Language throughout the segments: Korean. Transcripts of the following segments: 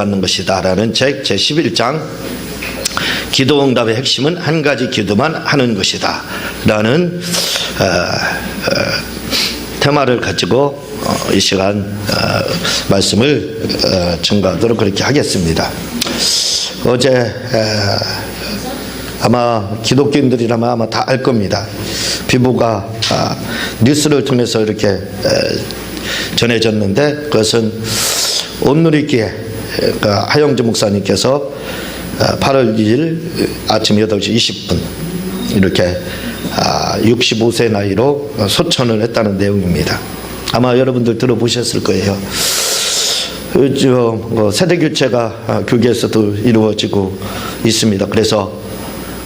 받는 것이다라는 책 제11장. 기도 응답의 핵심은 한 가지 기도만 하는 것이다 라는 어, 어, 테마를 가지고 어, 이 시간 어, 말씀을 어, 증가하도록 그렇게 하겠습니다. 어제 에, 아마 기독교인들이라면 아마 다 알 겁니다. 비보가 아, 뉴스를 통해서 이렇게 에, 전해졌는데 그것은 온누리기에 하영주 목사님께서 8월 2일 아침 8시 20분 이렇게 65세 나이로 소천을 했다는 내용입니다. 아마 여러분들 들어보셨을 거예요. 저 세대 교체가 교계에서도 이루어지고 있습니다. 그래서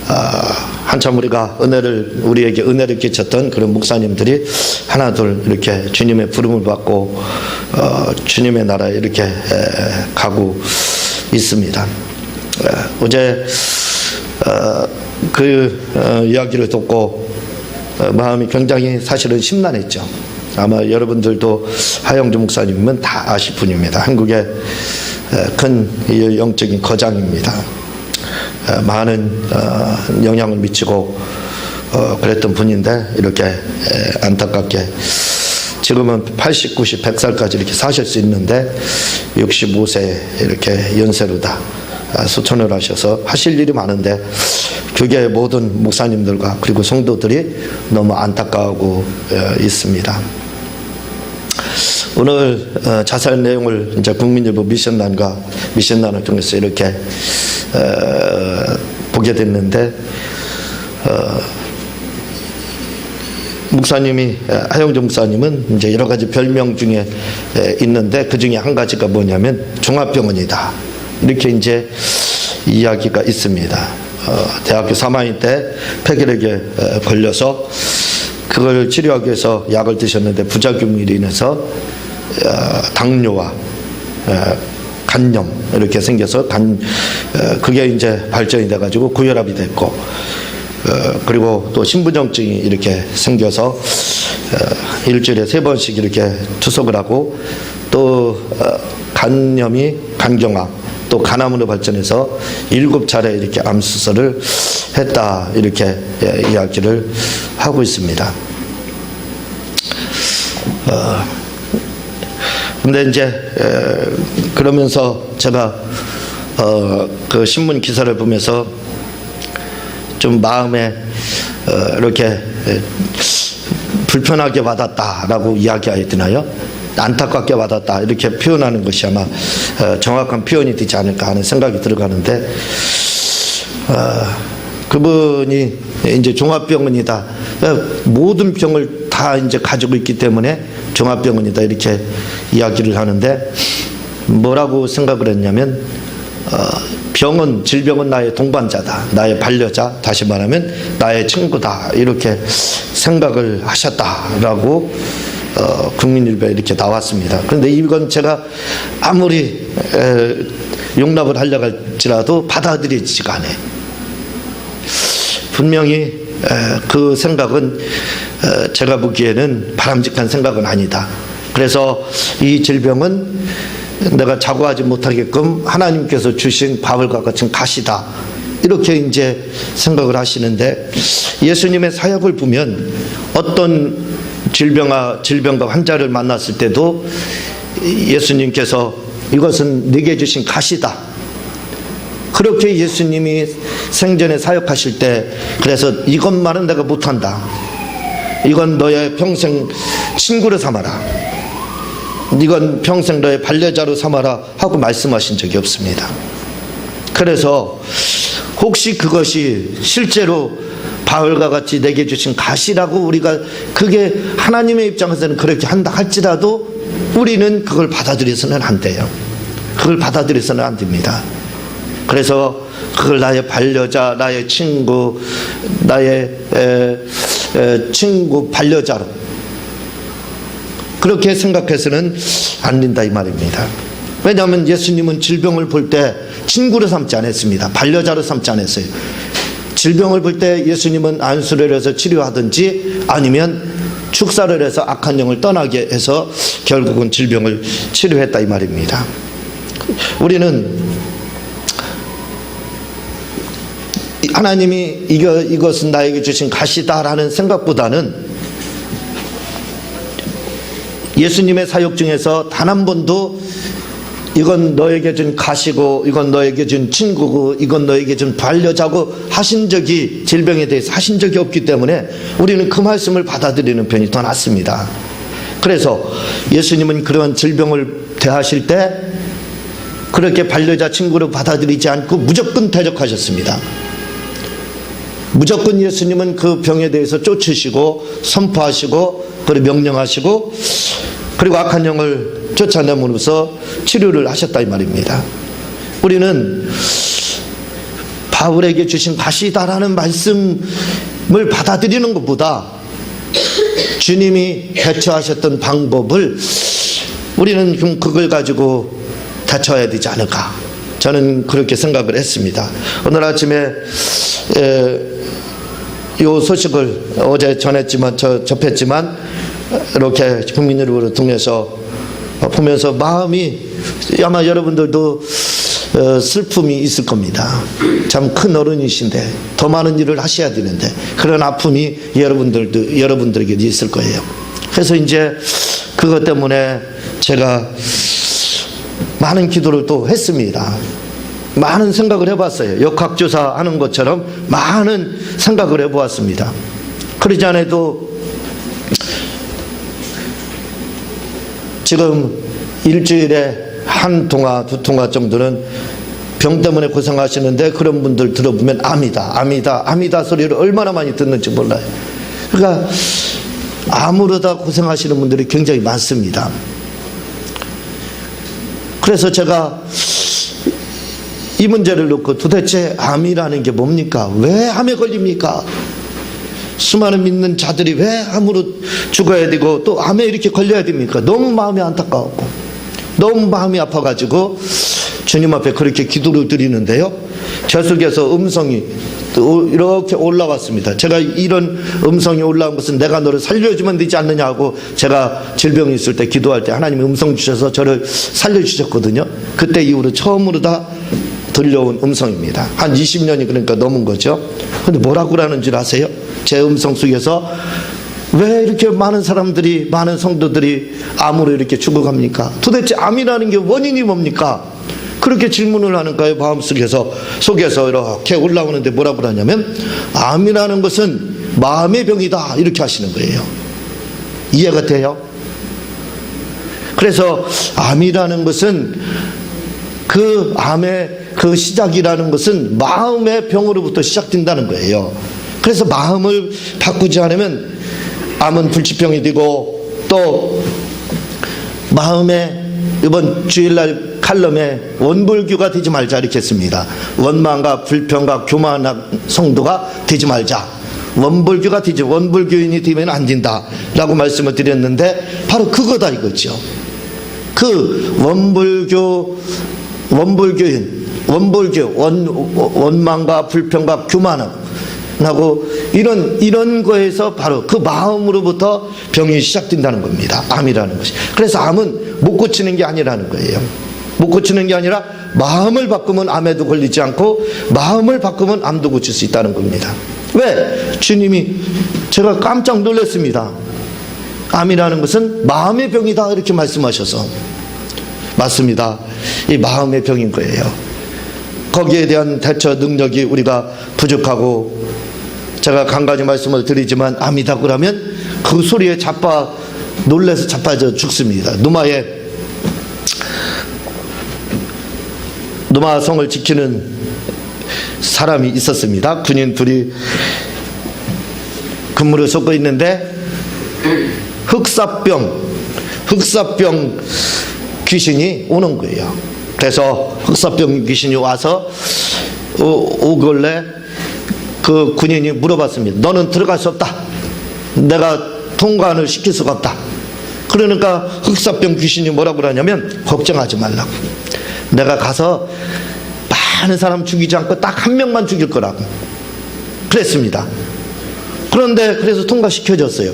아, 한참 우리가 은혜를 우리에게 은혜를 끼쳤던 그런 목사님들이 하나 둘 이렇게 주님의 부름을 받고 어, 주님의 나라에 이렇게 에, 가고 있습니다. 에, 어제 어, 그 어, 이야기를 듣고 어, 마음이 굉장히 사실은 심란했죠. 아마 여러분들도 하영주 목사님은 다 아실 분입니다. 한국의 에, 큰 영적인 거장입니다. 어, 많은 어, 영향을 미치고 어, 그랬던 분인데 이렇게 에, 안타깝게 지금은 80, 90, 100살까지 이렇게 사실 수 있는데 65세 이렇게 연세로 다 아, 소천을 하셔서 하실 일이 많은데 교계 모든 목사님들과 그리고 성도들이 너무 안타까워하고 어, 있습니다. 오늘 어, 자세한 내용을 이제 국민일보 미션단과 미션단을 통해서 이렇게 어, 보게 됐는데 어, 목사님이 하영주 목사님은 이제 여러 가지 별명 중에 에, 있는데 그 중에 한 가지가 뭐냐면 종합병원이다 이렇게 이제 이야기가 있습니다. 어, 대학교 3학년 때 폐결핵에 에, 걸려서 그걸 치료하기 위해서 약을 드셨는데 부작용으로 인해서 어, 당뇨와 어, 간염 이렇게 생겨서 간 어, 그게 이제 발전이 돼가지고 고혈압이 됐고 어, 그리고 또 신부정증이 이렇게 생겨서 어, 일주일에 세 번씩 이렇게 투석을 하고 또 어, 간염이 간경화 또 간암으로 발전해서 일곱 차례 이렇게 암 수술을 했다 이렇게 예, 이야기를 하고 있습니다. 어, 근데 이제 에, 그러면서 제가 어, 그 신문 기사를 보면서 좀 마음에 어, 이렇게 에, 불편하게 받았다라고 이야기해야 되나요? 안타깝게 받았다 이렇게 표현하는 것이 아마 어, 정확한 표현이 되지 않을까 하는 생각이 들어가는데 어, 그분이 이제 종합병원이다 어, 모든 병을 다 이제 가지고 있기 때문에 종합병원이다 이렇게 이야기를 하는데 뭐라고 생각을 했냐면 어, 병은 질병은 나의 동반자다 나의 반려자 다시 말하면 나의 친구다 이렇게 생각을 하셨다라고 어, 국민일보에 이렇게 나왔습니다. 그런데 이건 제가 아무리 에, 용납을 하려고 할지라도 받아들이지가 않아요. 분명히 에, 그 생각은 에, 제가 보기에는 바람직한 생각은 아니다. 그래서 이 질병은 내가 자고하지 못하게끔 하나님께서 주신 바울과 같은 가시다. 이렇게 이제 생각을 하시는데 예수님의 사역을 보면 어떤 질병아, 질병과 환자를 만났을 때도 예수님께서 이것은 네게 주신 가시다. 그렇게 예수님이 생전에 사역하실 때 그래서 이것만은 내가 못한다. 이건 너의 평생 친구로 삼아라. 이건 평생 너의 반려자로 삼아라 하고 말씀하신 적이 없습니다. 그래서 혹시 그것이 실제로 바울과 같이 내게 주신 가시라고 우리가 그게 하나님의 입장에서는 그렇게 한다 할지라도 우리는 그걸 받아들여서는 안 돼요. 그걸 받아들여서는 안 됩니다. 그래서 그걸 나의 반려자, 나의 친구, 나의 에, 에, 친구 반려자로 그렇게 생각해서는 안 된다 이 말입니다. 왜냐하면 예수님은 질병을 볼 때 친구로 삼지 않았습니다. 반려자로 삼지 않았어요. 질병을 볼 때 예수님은 안수를 해서 치료하든지 아니면 축사를 해서 악한 영을 떠나게 해서 결국은 질병을 치료했다 이 말입니다. 우리는 하나님이 이거, 이것은 나에게 주신 가시다라는 생각보다는 예수님의 사역 중에서 단 한 번도 이건 너에게 준 가시고 이건 너에게 준 친구고 이건 너에게 준 반려자고 하신 적이 질병에 대해서 하신 적이 없기 때문에 우리는 그 말씀을 받아들이는 편이 더 낫습니다. 그래서 예수님은 그런 질병을 대하실 때 그렇게 반려자 친구로 받아들이지 않고 무조건 대적하셨습니다. 무조건 예수님은 그 병에 대해서 쫓으시고 선포하시고 그리고 명령하시고 그리고 악한 영을 쫓아내므로써 치료를 하셨다 이 말입니다. 우리는 바울에게 주신 가시다라는 말씀을 받아들이는 것보다 주님이 대처하셨던 방법을 우리는 좀 그걸 가지고 대처해야 되지 않을까. 저는 그렇게 생각을 했습니다. 오늘 아침에 에, 요 소식을 어제 전했지만 저 접했지만 이렇게 국민 여러분을 통해서 보면서 마음이 아마 여러분들도 어, 슬픔이 있을 겁니다. 참 큰 어른이신데 더 많은 일을 하셔야 되는데 그런 아픔이 여러분들도 여러분들에게 있을 거예요. 그래서 이제 그것 때문에 제가 많은 기도를 또 했습니다. 많은 생각을 해봤어요. 역학조사 하는 것처럼 많은 생각을 해보았습니다. 그러지 않아도 지금 일주일에 한 통화, 두 통화 정도는 병 때문에 고생하시는데 그런 분들 들어보면 암이다, 암이다, 암이다 소리를 얼마나 많이 듣는지 몰라요. 그러니까 암으로다 고생하시는 분들이 굉장히 많습니다. 그래서 제가 이 문제를 놓고 도대체 암이라는 게 뭡니까? 왜 암에 걸립니까? 수많은 믿는 자들이 왜 암으로 죽어야 되고 또 암에 이렇게 걸려야 됩니까? 너무 마음이 안타까웠고 너무 마음이 아파가지고 주님 앞에 그렇게 기도를 드리는데요. 제 속에서 음성이 이렇게 올라왔습니다. 제가 이런 음성이 올라온 것은 내가 너를 살려주면 되지 않느냐고 제가 질병이 있을 때 기도할 때 하나님이 음성 주셔서 저를 살려주셨거든요. 그때 이후로 처음으로 다 들려온 음성입니다. 한 20년이 그러니까 넘은 거죠. 근데 뭐라고 하는 줄 아세요? 제 음성 속에서 왜 이렇게 많은 사람들이, 많은 성도들이 암으로 이렇게 죽어갑니까? 도대체 암이라는 게 원인이 뭡니까? 그렇게 질문을 하는가요? 마음속에서, 속에서 이렇게 올라오는데 뭐라고 하냐면, 암이라는 것은 마음의 병이다. 이렇게 하시는 거예요. 이해가 돼요? 그래서 암이라는 것은 그 암의 그 시작이라는 것은 마음의 병으로부터 시작된다는 거예요. 그래서 마음을 바꾸지 않으면 암은 불치병이 되고 또 마음에 이번 주일날 칼럼에 원불교가 되지 말자 이렇게 했습니다. 원망과 불평과 교만한 성도가 되지 말자. 원불교가 되지 원불교인이 되면 안 된다라고 말씀을 드렸는데 바로 그거다 이거죠. 그 원불교 원불교인 원불교 원 원망과 불평과 교만함 하고 이런 이런 거에서 바로 그 마음으로부터 병이 시작된다는 겁니다. 암이라는 것이. 그래서 암은 못 고치는 게 아니라는 거예요. 못 고치는 게 아니라 마음을 바꾸면 암에도 걸리지 않고 마음을 바꾸면 암도 고칠 수 있다는 겁니다. 왜? 주님이 제가 깜짝 놀랐습니다. 암이라는 것은 마음의 병이다 이렇게 말씀하셔서 맞습니다. 이 마음의 병인 거예요. 거기에 대한 대처 능력이 우리가 부족하고 제가 한 가지 말씀을 드리지만 그러면 그 소리에 자빠 놀래서 자빠져 죽습니다. 누마에 누마 성을 지키는 사람이 있었습니다. 군인 둘이 근무를 쏟고 있는데 흑사병 흑사병 귀신이 오는 거예요. 그래서 흑사병 귀신이 와서 오길래 그 군인이 물어봤습니다. 너는 들어갈 수 없다. 내가 통관을 시킬 수가 없다. 그러니까 흑사병 귀신이 뭐라고 그러냐면 걱정하지 말라고. 내가 가서 많은 사람 죽이지 않고 딱 한 명만 죽일 거라고. 그랬습니다. 그런데 그래서 통과시켜졌어요.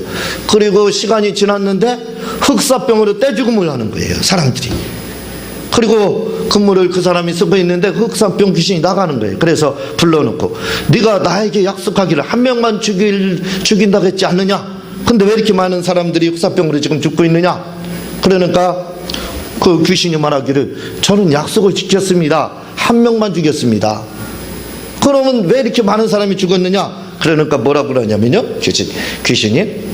그리고 시간이 지났는데 흑사병으로 떼죽음을 하는 거예요. 사람들이. 그리고 근무를 그 사람이 쓰고 있는데 그 흑사병 귀신이 나가는 거예요. 그래서 불러놓고 네가 나에게 약속하기를 한 명만 죽일 죽인다고 했지 않느냐? 근데 왜 이렇게 많은 사람들이 흑사병으로 지금 죽고 있느냐? 그러니까 그 귀신이 말하기를 저는 약속을 지켰습니다. 한 명만 죽였습니다. 그러면 왜 이렇게 많은 사람이 죽었느냐? 그러니까 뭐라고 그러냐면요. 귀신, 귀신이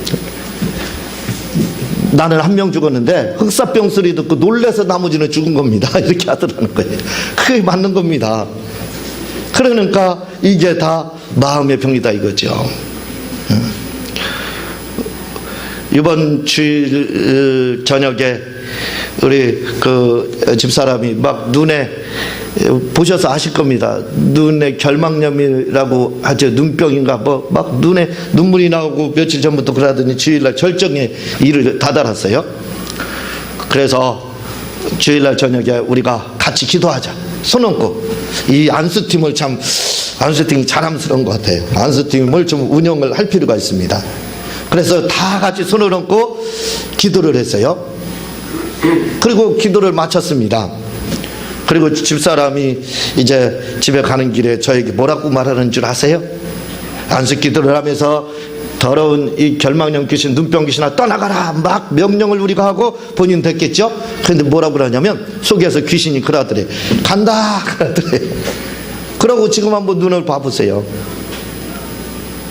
나는 한 명 죽었는데 흑사병 소리 듣고 놀래서 나머지는 죽은 겁니다. 이렇게 하더라는 거예요. 그게 맞는 겁니다. 그러니까 이게 다 마음의 병이다 이거죠. 음. 이번 주일 어, 저녁에 우리 그 집사람이 막 눈에 보셔서 아실 겁니다. 눈에 결막염이라고 하죠. 눈병인가 뭐 막 눈에 눈물이 나오고 며칠 전부터 그러더니 주일날 절정에 이를 다다랐어요. 그래서 주일날 저녁에 우리가 같이 기도하자. 손 얹고 이 안수팀을 참 안수팀이 자랑스러운 것 같아요. 안수팀을 좀 운영을 할 필요가 있습니다. 그래서 다 같이 손을 얹고 기도를 했어요. 그리고 기도를 마쳤습니다. 그리고 집사람이 이제 집에 가는 길에 저에게 뭐라고 말하는 줄 아세요? 안수 기도를 하면서 더러운 이 결막염 귀신, 눈병 귀신아 떠나가라 막 명령을 우리가 하고 본인 됐겠죠? 그런데 뭐라고 그러냐면 속에서 귀신이 그러더래. 간다 그러더래. 그러고 지금 한번 눈을 봐보세요.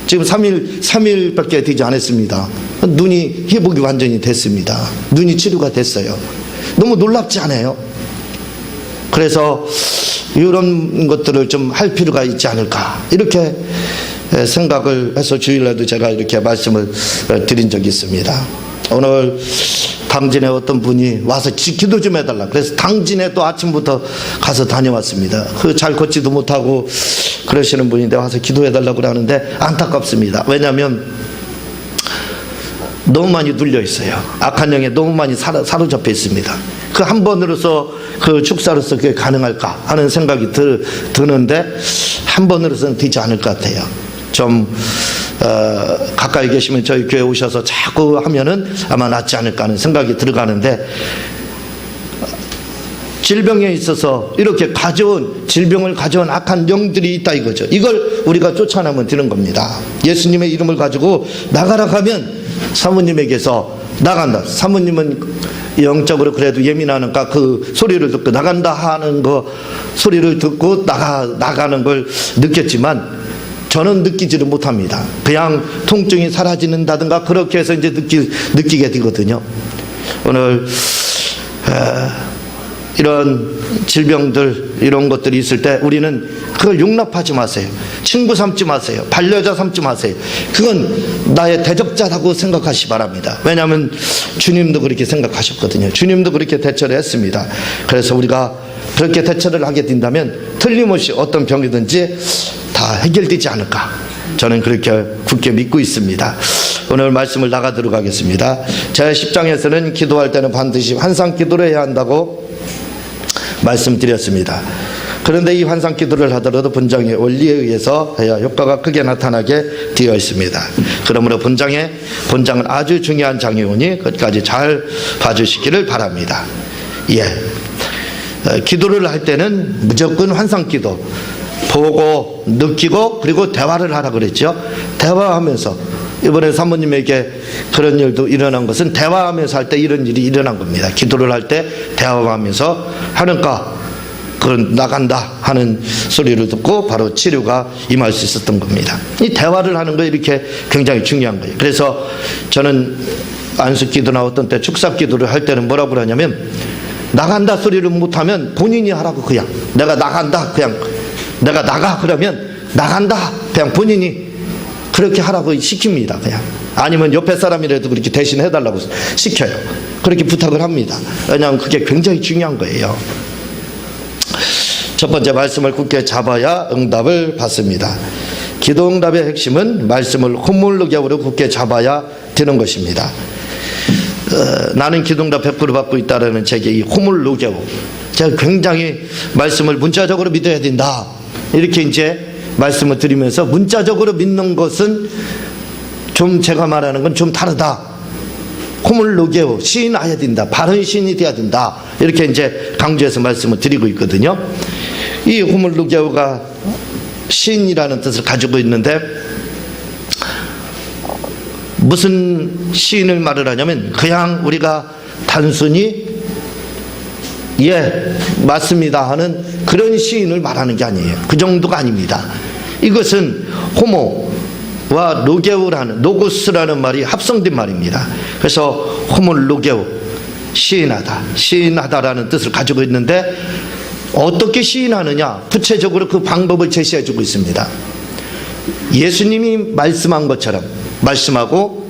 지금 3일, 3일밖에 되지 않았습니다. 눈이 회복이 완전히 됐습니다. 눈이 치료가 됐어요. 너무 놀랍지 않아요? 그래서 이런 것들을 좀 할 필요가 있지 않을까. 이렇게 생각을 해서 주일날도 제가 이렇게 말씀을 드린 적이 있습니다. 오늘 당진에 어떤 분이 와서 기도 좀 해달라. 그래서 당진에 또 아침부터 가서 다녀왔습니다. 그 잘 걷지도 못하고 그러시는 분인데 와서 기도해달라고 그러는데 안타깝습니다. 왜냐하면 너무 많이 눌려 있어요. 악한 영에 너무 많이 사로, 사로잡혀 있습니다. 그 한 번으로서 그 축사로서 그게 가능할까 하는 생각이 드, 드는데 한 번으로서는 되지 않을 것 같아요. 좀 어, 가까이 계시면 저희 교회 오셔서 자꾸 하면은 아마 낫지 않을까 하는 생각이 들어가는데 질병에 있어서 이렇게 가져온 질병을 가져온 악한 영들이 있다 이거죠. 이걸 우리가 쫓아내면 되는 겁니다. 예수님의 이름을 가지고 나가라 하면 사모님에게서 나간다. 사모님은 영적으로 그래도 예민하니까 그 소리를 듣고 나간다 하는 거 소리를 듣고 나가 나가는 걸 느꼈지만 저는 느끼지를 못합니다. 그냥 통증이 사라지는다든가 그렇게 해서 이제 느끼, 느끼게 되거든요. 오늘 에, 이런 질병들 이런 것들이 있을 때 우리는 그걸 용납하지 마세요. 친구 삼지 마세요. 반려자 삼지 마세요. 그건 나의 대적자라고 생각하시 바랍니다. 왜냐하면 주님도 그렇게 생각하셨거든요. 주님도 그렇게 대처를 했습니다. 그래서 우리가 그렇게 대처를 하게 된다면 틀림없이 어떤 병이든지 다 해결되지 않을까. 저는 그렇게 굳게 믿고 있습니다. 오늘 말씀을 나가 들어가겠습니다. 제 10장에서는 기도할 때는 반드시 환상 기도를 해야 한다고 말씀드렸습니다. 그런데 이 환상 기도를 하더라도 본장의 원리에 의해서 해야 효과가 크게 나타나게 되어 있습니다. 그러므로 본장의 본장은 아주 중요한 장이오니 끝까지 잘 봐주시기를 바랍니다. 예. 어, 기도를 할 때는 무조건 환상 기도. 보고 느끼고 그리고 대화를 하라 그랬죠. 대화하면서 이번에 사모님에게 그런 일도 일어난 것은 대화하면서 할 때 이런 일이 일어난 겁니다. 기도를 할 때 대화하면서 하니까 그런 나간다 하는 소리를 듣고 바로 치료가 임할 수 있었던 겁니다. 이 대화를 하는 거 이렇게 굉장히 중요한 거예요. 그래서 저는 안수 기도나 어떤 때 축사 기도를 할 때는 뭐라고 그러냐면 나간다 소리를 못하면 본인이 하라고 그냥 내가 나간다 그냥 내가 나가 그러면 나간다 그냥 본인이 그렇게 하라고 시킵니다 그냥. 아니면 옆에 사람이라도 그렇게 대신 해달라고 시켜요. 그렇게 부탁을 합니다. 왜냐하면 그게 굉장히 중요한 거예요. 첫 번째 말씀을 굳게 잡아야 응답을 받습니다. 기도 응답의 핵심은 말씀을 콧물르게으로 굳게 잡아야 되는 것입니다. 어, 나는 기도응답 100% 받고 있다라는 책의 이 호물로개오 제가 굉장히 말씀을 문자적으로 믿어야 된다. 이렇게 이제 말씀을 드리면서 문자적으로 믿는 것은 좀 제가 말하는 건 좀 다르다 호물로게오 시인해야 된다. 바른 시인이 돼야 된다. 이렇게 이제 강조해서 말씀을 드리고 있거든요. 이 호물로게오가 시인이라는 뜻을 가지고 있는데 무슨 시인을 말을 하냐면 그냥 우리가 단순히 예 맞습니다 하는 그런 시인을 말하는 게 아니에요. 그 정도가 아닙니다. 이것은 호모와 로게우라는 노고스라는 말이 합성된 말입니다. 그래서 호모 로게우 시인하다 시인하다라는 뜻을 가지고 있는데 어떻게 시인하느냐 구체적으로 그 방법을 제시해 주고 있습니다. 예수님이 말씀한 것처럼 말씀하고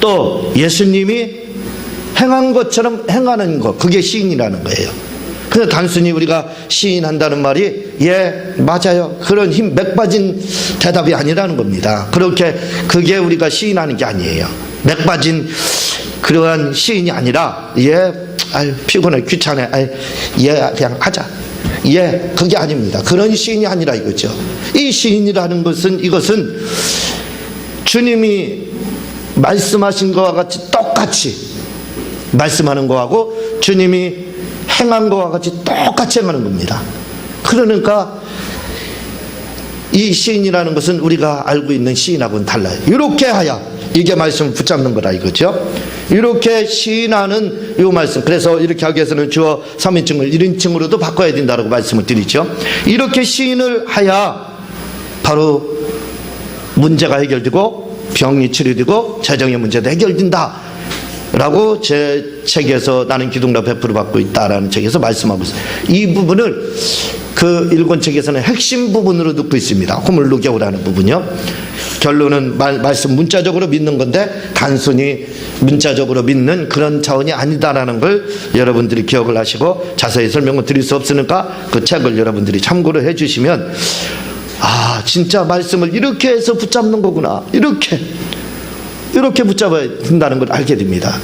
또 예수님이 행한 것처럼 행하는 것 그게 시인이라는 거예요. 그래서 단순히 우리가 시인한다는 말이 예 맞아요 그런 힘 맥빠진 대답이 아니라는 겁니다. 그렇게 그게 우리가 시인하는 게 아니에요. 맥빠진 그러한 시인이 아니라 예 아유 피곤해 귀찮아 아유 예 그냥 하자 예 그게 아닙니다. 그런 시인이 아니라 이거죠. 이 시인이라는 것은 이것은 주님이 말씀하신 것과 같이 똑같이 말씀하는 거하고 주님이 행한 것과 같이 똑같이 행하는 겁니다. 그러니까 이 시인이라는 것은 우리가 알고 있는 시인하고는 달라요. 이렇게 하야 이게 말씀을 붙잡는 거라 이거죠. 이렇게 시인하는 이 말씀. 그래서 이렇게 하기 위해서는 주어 3인칭을 1인칭으로도 바꿔야 된다고 말씀을 드리죠. 이렇게 시인을 하야 바로 문제가 해결되고 병이 치료되고 재정의 문제도 해결된다. 라고 제 책에서 나는 기둥라 100% 받고 있다라는 책에서 말씀하고 있어요. 이 부분을 그 일권 책에서는 핵심 부분으로 듣고 있습니다. 호물루겨우라는 부분요. 결론은 말, 말씀 문자적으로 믿는 건데 단순히 문자적으로 믿는 그런 차원이 아니다라는 걸 여러분들이 기억을 하시고 자세히 설명을 드릴 수 없으니까 그 책을 여러분들이 참고를 해 주시면 아, 진짜 말씀을 이렇게 해서 붙잡는 거구나. 이렇게. 이렇게 붙잡아야 된다는 걸 알게 됩니다.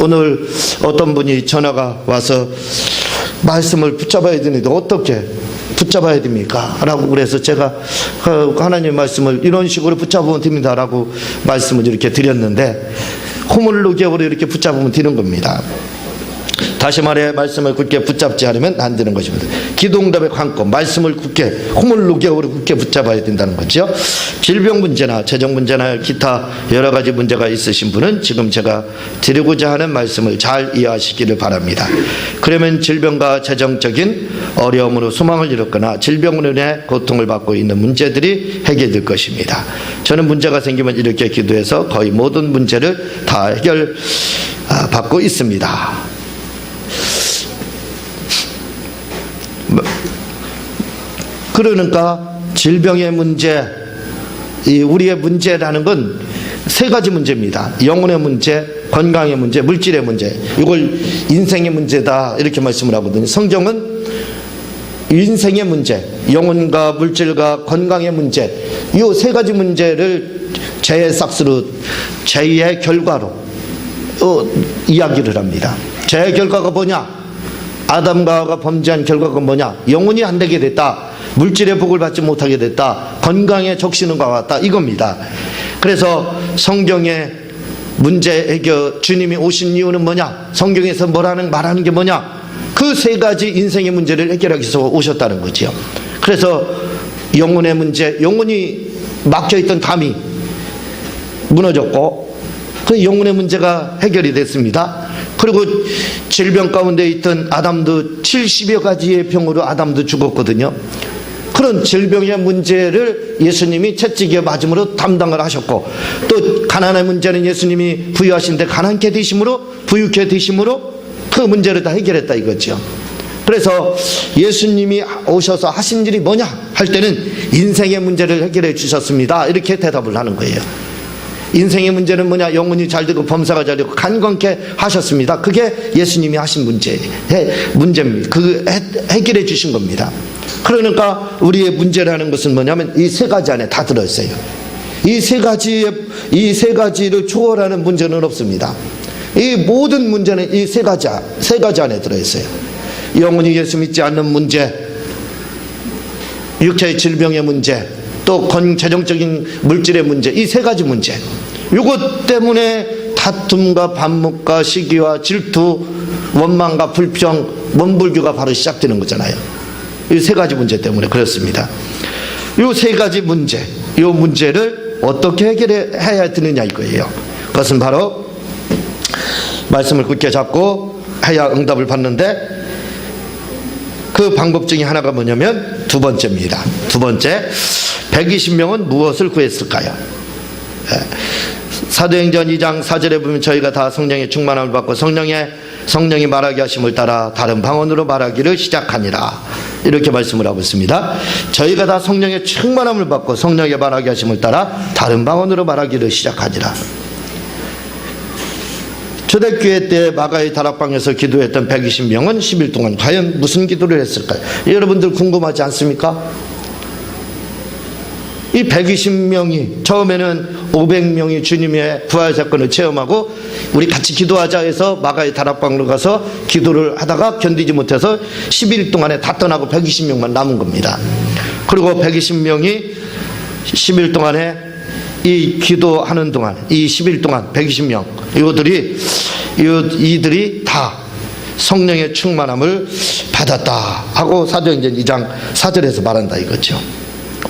오늘 어떤 분이 전화가 와서 말씀을 붙잡아야 되는데 어떻게 붙잡아야 됩니까? 라고 그래서 제가 그 하나님 말씀을 이런 식으로 붙잡으면 됩니다. 라고 말씀을 이렇게 드렸는데 호물로기업으로 이렇게 붙잡으면 되는 겁니다. 다시 말해 말씀을 굳게 붙잡지 않으면 안 되는 것입니다. 기도응답의 관건 말씀을 굳게 호물루격으로 굳게 붙잡아야 된다는 거죠. 질병 문제나 재정 문제나 기타 여러 가지 문제가 있으신 분은 지금 제가 드리고자 하는 말씀을 잘 이해하시기를 바랍니다. 그러면 질병과 재정적인 어려움으로 소망을 잃었거나 질병으로 인해 고통을 받고 있는 문제들이 해결될 것입니다. 저는 문제가 생기면 이렇게 기도해서 거의 모든 문제를 다 해결 아, 받고 있습니다. 그러니까 질병의 문제, 이 우리의 문제라는 건 세 가지 문제입니다. 영혼의 문제, 건강의 문제, 물질의 문제. 이걸 인생의 문제다 이렇게 말씀을 하거든요. 성경은 인생의 문제, 영혼과 물질과 건강의 문제, 이 세 가지 문제를 죄의 싹스로 죄의 결과로 어, 이야기를 합니다. 죄의 결과가 뭐냐? 아담과 하와가 범죄한 결과가 뭐냐? 영혼이 안 되게 됐다. 물질의 복을 받지 못하게 됐다. 건강에 적시는 것 같다. 이겁니다. 그래서 성경의 문제 해결 주님이 오신 이유는 뭐냐? 성경에서 뭐라는 말하는 게 뭐냐? 그 세 가지 인생의 문제를 해결하기 위해서 오셨다는 거지요. 그래서 영혼의 문제, 영혼이 막혀 있던 담이 무너졌고 그 영혼의 문제가 해결이 됐습니다. 그리고 질병 가운데 있던 아담도 70여 가지의 병으로 아담도 죽었거든요. 그런 질병의 문제를 예수님이 채찍에 맞음으로 담당을 하셨고 또 가난의 문제는 예수님이 부유하신데 가난케 되심으로 부유케 되심으로 그 문제를 다 해결했다 이거죠. 그래서 예수님이 오셔서 하신 일이 뭐냐 할 때는 인생의 문제를 해결해 주셨습니다. 이렇게 대답을 하는 거예요. 인생의 문제는 뭐냐? 영혼이 잘 되고 범사가 잘 되고 간건케 하셨습니다. 그게 예수님이 하신 문제, 문제입니다. 그 해결해 주신 겁니다. 그러니까 우리의 문제라는 것은 뭐냐면 이 세 가지 안에 다 들어있어요. 이 세 가지의, 이세 가지를 초월하는 문제는 없습니다. 이 모든 문제는 이 세 가지, 세 가지 안에 들어있어요. 영혼이 예수 믿지 않는 문제, 육체의 질병의 문제, 또 건 재정적인 물질의 문제, 이 세 가지 문제. 이것 때문에 다툼과 반목과 시기와 질투, 원망과 불평, 원불교가 바로 시작되는 거잖아요. 이 세 가지 문제 때문에 그렇습니다. 이 세 가지 문제, 이 문제를 어떻게 해결해야 되느냐 이거예요. 그것은 바로 말씀을 굳게 잡고 해야 응답을 받는데 그 방법 중에 하나가 뭐냐면 두 번째입니다. 두 번째, 120명은 무엇을 구했을까요? 예. 사도행전 2장 4절에 보면 저희가 다 성령의 충만함을 받고 성령의 성령이 말하게 하심을 따라 다른 방언으로 말하기를 시작하니라. 이렇게 말씀을 하고 있습니다. 저희가 다 성령의 충만함을 받고 성령의 말하게 하심을 따라 다른 방언으로 말하기를 시작하니라. 초대교회 때 마가의 다락방에서 기도했던 120명은 10일 동안 과연 무슨 기도를 했을까요? 여러분들 궁금하지 않습니까? 이 120명이 처음에는 500명이 주님의 부활 사건을 체험하고 우리 같이 기도하자 해서 마가의 다락방으로 가서 기도를 하다가 견디지 못해서 10일 동안에 다 떠나고 120명만 남은 겁니다. 그리고 120명이 10일 동안에 이 기도하는 동안 이 10일 동안 120명 이들이 이들이 다 성령의 충만함을 받았다 하고 사도행전 2장 4절에서 말한다 이거죠.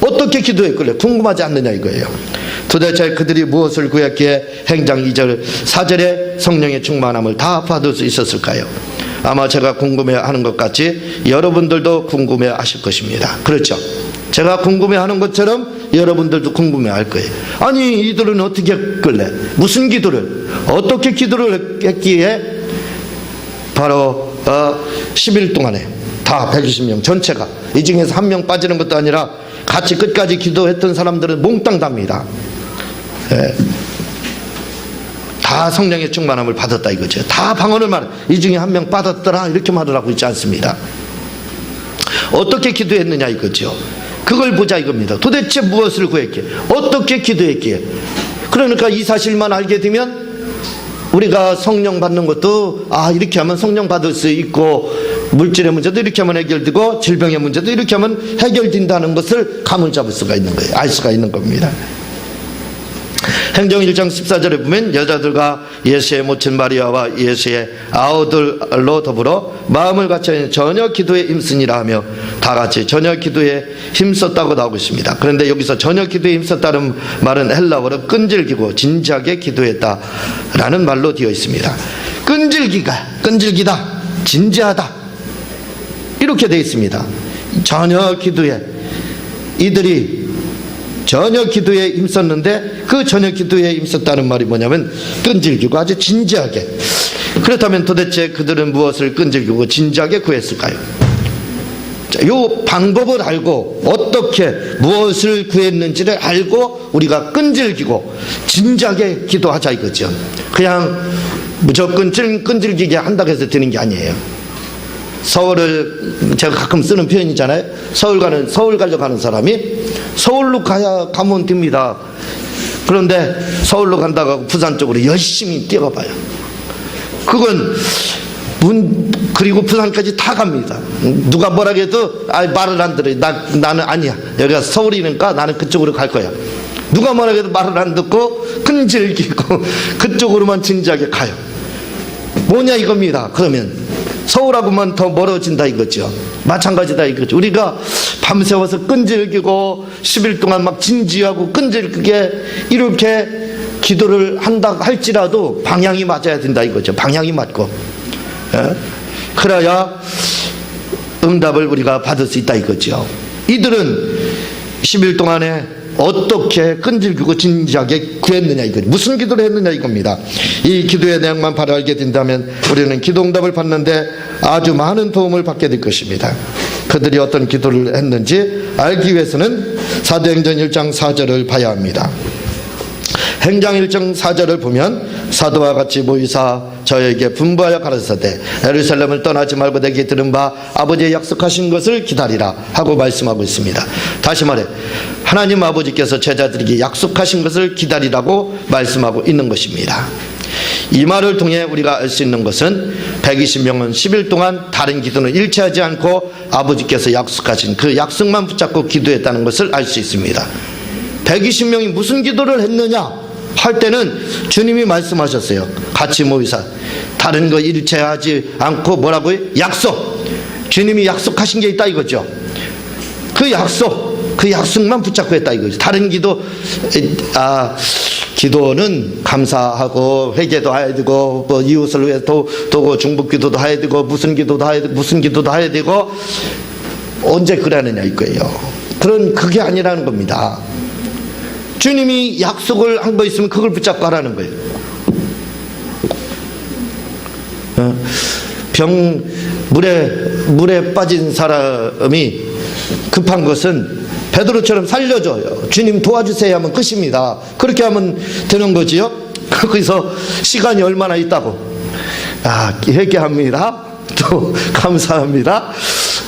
어떻게 기도했길래 궁금하지 않느냐 이거예요. 도대체 그들이 무엇을 구했기에 행장 2절 4절에 성령의 충만함을 다 받을 수 있었을까요? 아마 제가 궁금해하는 것 같이 여러분들도 궁금해하실 것입니다. 그렇죠? 제가 궁금해하는 것처럼 여러분들도 궁금해할 거예요. 아니 이들은 어떻게 했길래 무슨 기도를 어떻게 기도를 했기에 바로 어, 10일 동안에 다 120명 전체가 이 중에서 한 명 빠지는 것도 아니라 같이 끝까지 기도했던 사람들은 몽땅 답니다. 예. 다 성령의 충만함을 받았다 이거죠. 다 방언을 말. 이 중에 한 명 받았더라 이렇게 말을 하고 있지 않습니다. 어떻게 기도했느냐 이거죠. 그걸 보자 이겁니다. 도대체 무엇을 구했기에 어떻게 기도했기에 그러니까 이 사실만 알게 되면 우리가 성령 받는 것도 아 이렇게 하면 성령 받을 수 있고 물질의 문제도 이렇게 하면 해결되고 질병의 문제도 이렇게 하면 해결된다는 것을 감을 잡을 수가 있는 거예요. 알 수가 있는 겁니다. 행정 1장 14절에 보면 여자들과 예수의 모친 마리아와 예수의 아우들로 더불어 마음을 갖춰 전혀 기도에 힘쓰니라 하며 다 같이 전혀 기도에 힘썼다고 나오고 있습니다. 그런데 여기서 전혀 기도에 힘썼다는 말은 헬라어로 끈질기고 진지하게 기도했다라는 말로 되어 있습니다. 끈질기가 끈질기다 진지하다 이렇게 되어 있습니다. 전혀 기도에 이들이 전혀 기도에 힘썼는데 그 전혀 기도에 힘썼다는 말이 뭐냐면 끈질기고 아주 진지하게 그렇다면 도대체 그들은 무엇을 끈질기고 진지하게 구했을까요? 자, 요 방법을 알고 어떻게 무엇을 구했는지를 알고 우리가 끈질기고 진지하게 기도하자 이거죠. 그냥 무조건 끈질기게 한다고 해서 되는 게 아니에요. 서울을 제가 가끔 쓰는 표현이잖아요. 서울 가는 서울 가려고 하는 사람이 서울로 가야 가면 됩니다. 그런데 서울로 간다가 부산 쪽으로 열심히 뛰어가 봐요. 그건 문 그리고 부산까지 다 갑니다. 누가 뭐라 해도 아 말을 안 들어요. 나 나는 아니야. 여기가 서울이니까 나는 그쪽으로 갈 거야. 누가 뭐라 해도 말을 안 듣고 끈질기고 그쪽으로만 진지하게 가요. 뭐냐 이겁니다. 그러면 서울하고만 더 멀어진다 이거죠. 마찬가지다 이거죠. 우리가 밤새워서 끈질기고 10일 동안 막 진지하고 끈질기게 이렇게 기도를 한다 할지라도 방향이 맞아야 된다 이거죠. 방향이 맞고. 예? 그래야 응답을 우리가 받을 수 있다 이거죠. 이들은 10일 동안에 어떻게 끈질기고 진지하게 구했느냐 이거 무슨 기도를 했느냐 이겁니다. 이 기도의 내용만 바로 알게 된다면 우리는 기도 응답을 받는데 아주 많은 도움을 받게 될 것입니다. 그들이 어떤 기도를 했는지 알기 위해서는 사도행전 1장 4절을 봐야 합니다. 행장 1장 4절을 보면 사도와 같이 모이사 저에게 분부하여 가르쳐되 예루살렘을 떠나지 말고 내게 들은 바 아버지의 약속하신 것을 기다리라 하고 말씀하고 있습니다. 다시 말해 하나님 아버지께서 제자들에게 약속하신 것을 기다리라고 말씀하고 있는 것입니다. 이 말을 통해 우리가 알 수 있는 것은 120명은 10일 동안 다른 기도는 일치하지 않고 아버지께서 약속하신 그 약속만 붙잡고 기도했다는 것을 알 수 있습니다. 120명이 무슨 기도를 했느냐? 할 때는 주님이 말씀하셨어요. 같이 모이사 다른 거 일체하지 않고 뭐라고요? 약속. 주님이 약속하신 게 있다 이거죠. 그 약속, 그 약속만 붙잡고 했다 이거죠. 다른 기도, 아, 기도는 감사하고 회개도 해야 되고 뭐 이웃을 위해 도, 도고 중복 기도도 해야 되고 무슨 기도도 해야 되고 무슨 기도도 해야 되고 언제 그러느냐 이거예요. 그런 그게 아니라는 겁니다. 주님이 약속을 한 거 있으면 그걸 붙잡고 하라는 거예요. 어, 병 물에 물에 빠진 사람이 급한 것은 베드로처럼 살려줘요. 주님 도와주세요 하면 끝입니다. 그렇게 하면 되는 거지요. 거기서 시간이 얼마나 있다고. 아, 회개합니다. 또 감사합니다.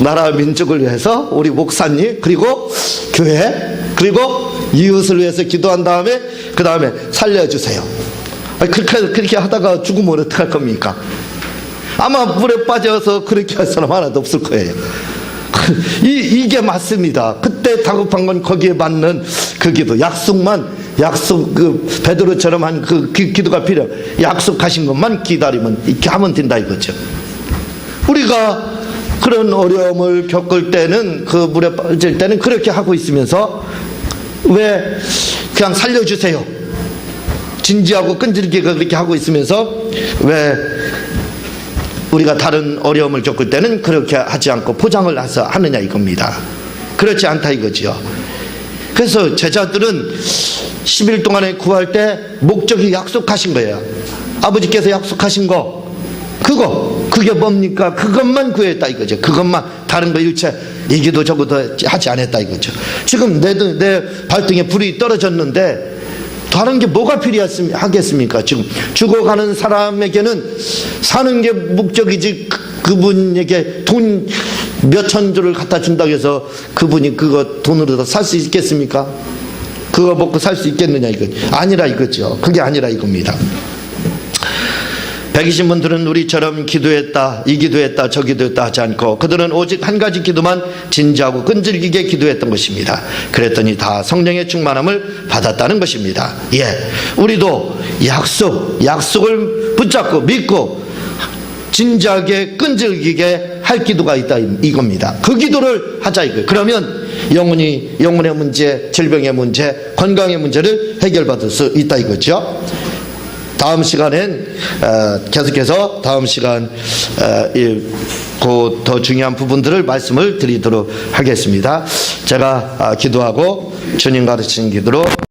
나라 민족을 위해서 우리 목사님 그리고 교회 그리고 이웃을 위해서 기도한 다음에 그 다음에 살려주세요. 그렇게 그렇게 하다가 죽으면 어떡할 겁니까? 아마 물에 빠져서 그렇게 할 사람 하나도 없을 거예요. 이, 이게 맞습니다. 그때 다급한 건 거기에 맞는 그 기도, 약속만, 약속, 그, 베드로처럼 한 그 기도가 필요. 약속하신 것만 기다리면, 이렇게 하면 된다 이거죠. 우리가 그런 어려움을 겪을 때는, 그 물에 빠질 때는 그렇게 하고 있으면서, 왜 그냥 살려주세요. 진지하고 끈질기게 그렇게 하고 있으면서, 왜 우리가 다른 어려움을 겪을 때는 그렇게 하지 않고 포장을 해서 하느냐 이겁니다. 그렇지 않다 이거지요. 그래서 제자들은 10일 동안에 구할 때 목적이 약속하신 거예요. 아버지께서 약속하신 거, 그거, 그게 뭡니까? 그것만 구했다 이거죠. 그것만, 다른 거 일체 이기도 저기도 하지 않았다 이거죠. 지금 내, 등- 내 발등에 불이 떨어졌는데 다른 게 뭐가 필요하겠습니까? 지금 죽어가는 사람에게는 사는 게 목적이지 그- 그분에게 돈 몇천 조를 갖다 준다고 해서 그분이 그거 돈으로 살수 있겠습니까? 그거 먹고 살 수 있겠느냐 이거 아니라 이거죠. 그게 아니라 이겁니다. 백이신 분들은 우리처럼 기도했다, 이 기도했다, 저 기도했다 하지 않고 그들은 오직 한 가지 기도만 진지하고 끈질기게 기도했던 것입니다. 그랬더니 다 성령의 충만함을 받았다는 것입니다. 예. 우리도 약속, 약속을 붙잡고 믿고 진지하게 끈질기게 할 기도가 있다 이- 이겁니다. 그 기도를 하자 이거예요. 그러면 영혼이 영혼의 문제, 질병의 문제, 건강의 문제를 해결받을 수 있다 이거죠. 다음 시간엔 어, 계속해서 다음 시간 어, 그더 중요한 부분들을 말씀을 드리도록 하겠습니다. 제가 아, 기도하고 주님 가르치는 기도로